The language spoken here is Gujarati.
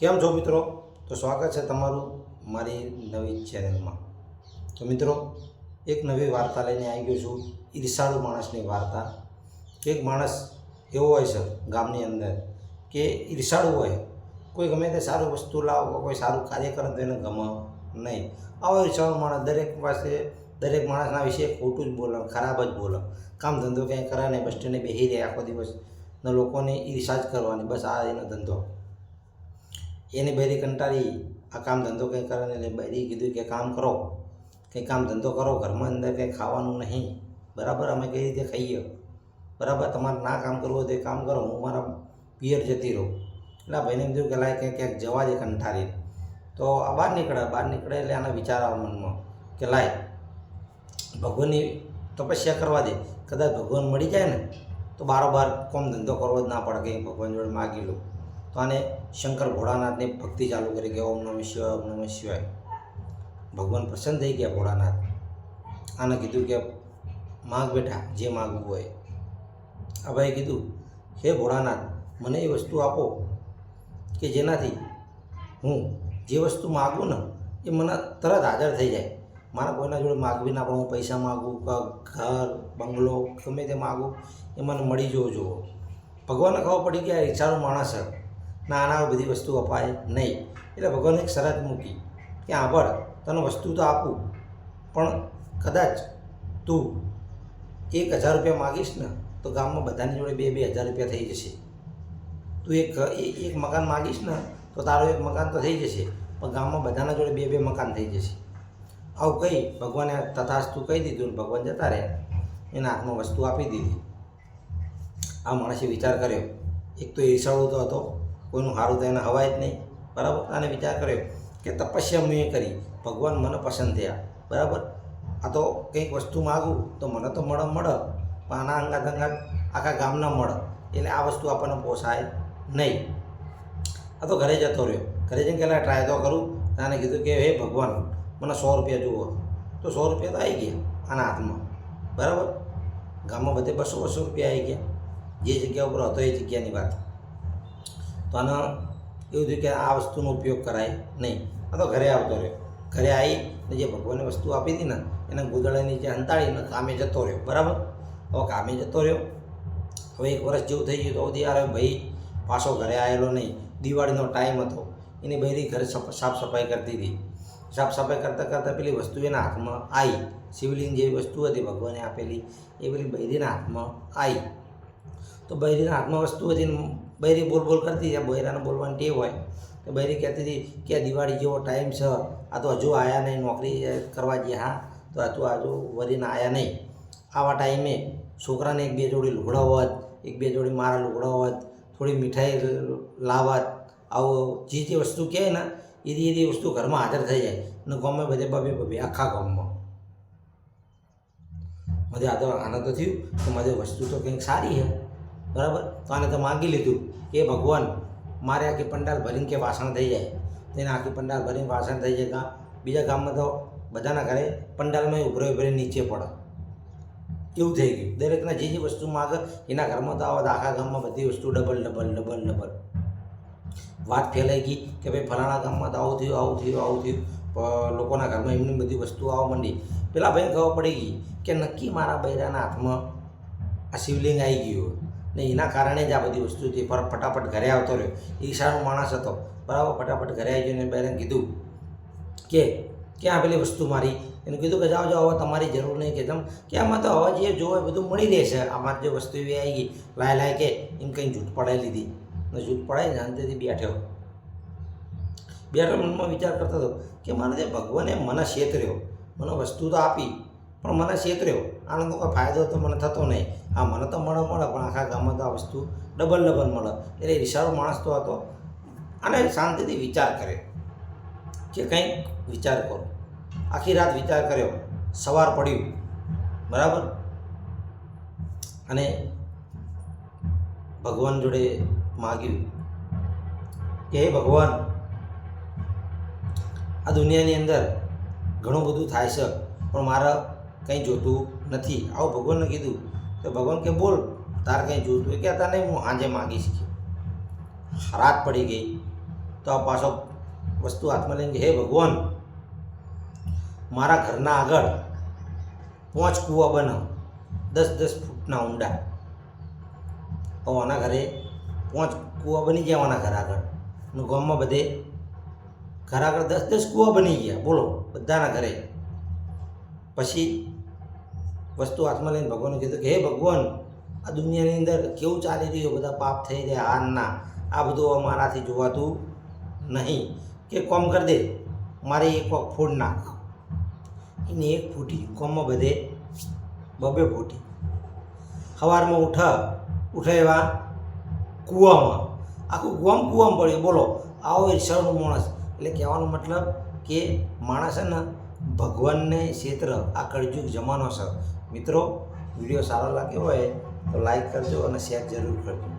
કેમ છો મિત્રો? તો સ્વાગત છે તમારું મારી નવી ચેનલમાં. તો મિત્રો, એક નવી વાર્તા લઈને આવી ગયો છું. ઈર્ષાળુ માણસની વાર્તા. એક માણસ એવો હોય છે ગામની અંદર કે ઈર્ષાળુ હોય. કોઈ ગમે તે સારું વસ્તુ લાવો, કોઈ સારું કાર્ય કરે તો એને ગમે નહીં. આવો ઈર્ષાળુ માણસ દરેક પાસે, દરેક માણસના વિશે ખોટું જ બોલે, ખરાબ જ બોલે. કામ ધંધો ક્યાંય કરે નહીં, બસ સ્ટેન્ડે બેસી રહે આખો દિવસ. ને લોકોને ઈર્ષા જ કરવાની, બસ આ એનો ધંધો. એને બૈરી કંટાળી આ કામ ધંધો કંઈ કરે એટલે બૈરી કીધું કે કામ કરો, કંઈ કામ ધંધો કરો, ઘરમાં અંદર કંઈ ખાવાનું નહીં. બરાબર, અમે કઈ રીતે ખાઈએ? બરાબર, તમારે ના કામ કરવું હોય તો કામ કરો, હું મારા પિયર જતી રહું. એટલે ભાઈને એમ થયું કે લાય ક્યાંક ક્યાંક જવા દે કંઠારી તો આ બહાર નીકળે બહાર નીકળે એટલે આના વિચાર આવે મનમાં કે લાય, ભગવાનની તપસ્યા કરવા દે. કદાચ ભગવાન મળી જાય ને, તો બારોબાર કોમ ધંધો કરવો જ ના પડે કે ભગવાન જોડે માગી લો. આને શંકર ભોળાનાથની ભક્તિ ચાલુ કરી કે ઓમ નમઃ શિવાય, ઓમ નમઃ શિવાય. ભગવાન પ્રસન્ન થઈ ગયા ભોળાનાથ. આને કીધું કે માગ બેટા, જે માગવું હોય. આ ભાઈ કીધું, હે ભોળાનાથ, મને એ વસ્તુ આપો કે જેનાથી હું જે વસ્તુ માગું ને, એ મને તરત હાજર થઈ જાય. મારા કોઈના જોડે માગવી ના પણ હું પૈસા માગું, કે, ઘર, બંગલો, ગમે તે માગું, એ મને મળી જવું જોવો ભગવાનને ખબર પડી કે આ વિચારો માણસ છે. ના આના બધી વસ્તુ અપાય નહીં. એટલે ભગવાને એક શરત મૂકી કે આભળ તને વસ્તુ તો આપું, પણ કદાચ તું એક હજાર રૂપિયા માગીશ ને તો ગામમાં બધાની જોડે બે બે હજાર રૂપિયા થઈ જશે. તું એક એક મકાન માગીશ ને તો તારું એક મકાન તો થઈ જશે, પણ ગામમાં બધાના જોડે બે બે મકાન થઈ જશે. આવું કહી ભગવાને તથાસ્તુ કહી દીધું ને ભગવાન જતા રહ્યા. એના હાથમાં વસ્તુ આપી દીધી. આ માણસે વિચાર કર્યો. એક તો ઈર્ષાળો તો હતો કોઈનું સારું તો એને હવાય જ નહીં. બરાબર? આને વિચાર કર્યો કે તપસ્યા મેં કરી. ભગવાન મને પસંદ થયા. બરાબર? આ તો કંઈક વસ્તુ માગું તો મને તો મળે મળે. પણ આના અંગાત અંગાત આખા ગામના મળે. એટલે આ વસ્તુ આપણને પોસાય નહીં. આ તો ઘરે જતો રહ્યો. ઘરે જઈને પહેલાં ટ્રાય તો કરું. તાને કીધું કે, હે ભગવાન, મને સો રૂપિયા જુઓ. તો સો રૂપિયા તો આવી ગયા આના હાથમાં. બરાબર? ગામમાં બધે બસો બસો રૂપિયા આવી ગયા. જે જગ્યા ઉપર હતો એ જગ્યાની વાત. તો આને એવું થયું કે આ વસ્તુનો ઉપયોગ કરાય નહીં. આ તો ઘરે આવતો રહ્યો. ઘરે આવી ને જે ભગવાને વસ્તુ આપી હતી ને, એને જે નીચે હંતાડીને કામે જતો રહ્યો. બરાબર? હવે કામે જતો રહ્યો. હવે એક વર્ષ જેવું થઈ ગયું તો સુધી યાર ભાઈ પાછો ઘરે આવેલો નહીં. દિવાળીનો ટાઈમ હતો. એની બૈરી ઘરે સાફ સફાઈ કરતી હતી. સાફ સફાઈ કરતાં કરતાં પેલી વસ્તુ એના હાથમાં આવી શિવલિંગ જેવી વસ્તુ હતી ભગવાને આપેલી. એ પેલી બૈરીના હાથમાં આવી તો બૈરીના હાથમાં વસ્તુ હતી બૈરી બોલ બોલ કરતી હતી બૈરાને બોલવાની ટેવ હોય, તો બૈરી કહેતી હતી કે દિવાળી જેવો ટાઈમ છે, આ તો હજુ આયા નહીં, નોકરી કરવા જઈએ હા, તો હજુ હજુ વરીને આયા નહીં. આવા ટાઈમે છોકરાને એક બે જોડી લુગડાવત એક બે જોડી મારા લુગડાવત થોડી મીઠાઈ લાવત, આવો જે જે વસ્તુ કહે ને, એ એ વસ્તુ ઘરમાં હાજર થઈ જાય. અને ગમે બધે બબે બબે આખા ગામમાં. મને આ તો આનંદ તો થયું કે મારે વસ્તુ તો કંઈક સારી છે. બરાબર? તો આને તો માગી લીધું કે ભગવાન, મારે આખી પંડાલ ભરીને કે વાસણ થઈ જાય. તેને આખી પંડાલ ભરીને વાસણ થઈ જાય. કાં બીજા ગામમાં તો બધાના ઘરે પંડાલમાં ઉભરે ઉભરે નીચે પડે. એવું થઈ ગયું. દરેકના જે જે વસ્તુ માગે, એના ઘરમાં તો આવા આખા ગામમાં બધી વસ્તુ ડબલ ડબલ ડબલ ડબલ. વાત ફેલાઈ ગઈ કે ભાઈ ફલાણા ગામમાં તો આવું થયું આવું થયું આવું થયું. લોકોના ઘરમાં એમની બધી વસ્તુઓ આવવા માંડી. પેલા ભાઈને ખબર પડી ગઈ કે નક્કી મારા બૈરાના હાથમાં આ શિવલિંગ આવી ગયું. ને એના કારણે જ આ બધી વસ્તુ હતી પર ફટાફટ ઘરે આવતો રહ્યો. ઈશાનો માણસ હતો. બરાબર, ફટાફટ ઘરે આવી ગયો ને બૈરાને કીધું કે, ક્યાં પેલી વસ્તુ મારી? એને કીધું કે, જાઓ જાઓ, હવે તમારી જરૂર નહીં. કે, તમ, કે આમાં તો હવે જે જોવે બધું મળી રહેશે. આમાં જે વસ્તુ એવી આવી ગઈ, લાય લાય કે, એમ કંઈ જૂઠ પડાવી લીધી. ને જૂઠ પડાઈ શાંતિથી બેઠ્યો બેઠો મનમાં વિચાર કરતો હતો કે જે ભગવાને મને છેતર્યો મને વસ્તુ તો આપી પણ મને છેતર્યો આનો તો કોઈ ફાયદો તો મને થતો નહીં. હા, મને તો મળે મળે, પણ આખા ગામમાં તો આ વસ્તુ ડબલ ડબલ મળે. એટલે વિશાળો માણસ તો હતો. અને શાંતિથી વિચાર કરે. કે કંઈક વિચાર કરો. આખી રાત વિચાર કર્યો. સવાર પડ્યું. બરાબર? અને ભગવાન જોડે માગ્યું કે, હે ભગવાન, આ દુનિયાની અંદર ઘણું બધું થાય છે. પણ મારે કંઈ જોતું નથી. આવું ભગવાનને કીધું. તો ભગવાન કે, બોલ, તારે કંઈ જોતું? હોય કે હતા નહીં, હું સાંજે માગીશ કે. રાત પડી ગઈ. તો આ પાછો વસ્તુ હાથમાં લઈને કે, હે ભગવાન, મારા ઘરના આગળ પાંચ કૂવા બનાવ. દસ દસ ફૂટના ઊંડા. તો આના ઘરે પાંચ કૂવા બની ગયા આના ઘર આગળ. અને ગામમાં બધે ઘર આગળ દસ દસ કૂવા બની ગયા. બોલો, બધાના ઘરે. પછી વસ્તુ હાથમાં લઈને ભગવાને કીધું કે, હે ભગવાન, આ દુનિયાની અંદર કેવું ચાલી રહ્યું બધા પાપ થઈ રહ્યા ના, આ બધું મારાથી જોવાતું નહીં. કે, કોમ કરી દે, મારે એક વખત ફૂડ નાખ. એને એક ફૂટી, કોમમાં બધે બબે ફૂટી. સવારમાં ઉઠા ઉઠે એવા કૂવામાં. આખું ગોમ કૂવામાં પડ્યું. બોલો, આવો ઈર્ષાળનો માણસ. એટલે કહેવાનો મતલબ કે માણસ છે ને, ભગવાનને ક્ષેત્ર, આ કળજુગ જમાનો છે. મિત્રો વીડિયો સારો લાગ્યો હોય તો લાઈક કરજો અને શેર જરૂર કરજો.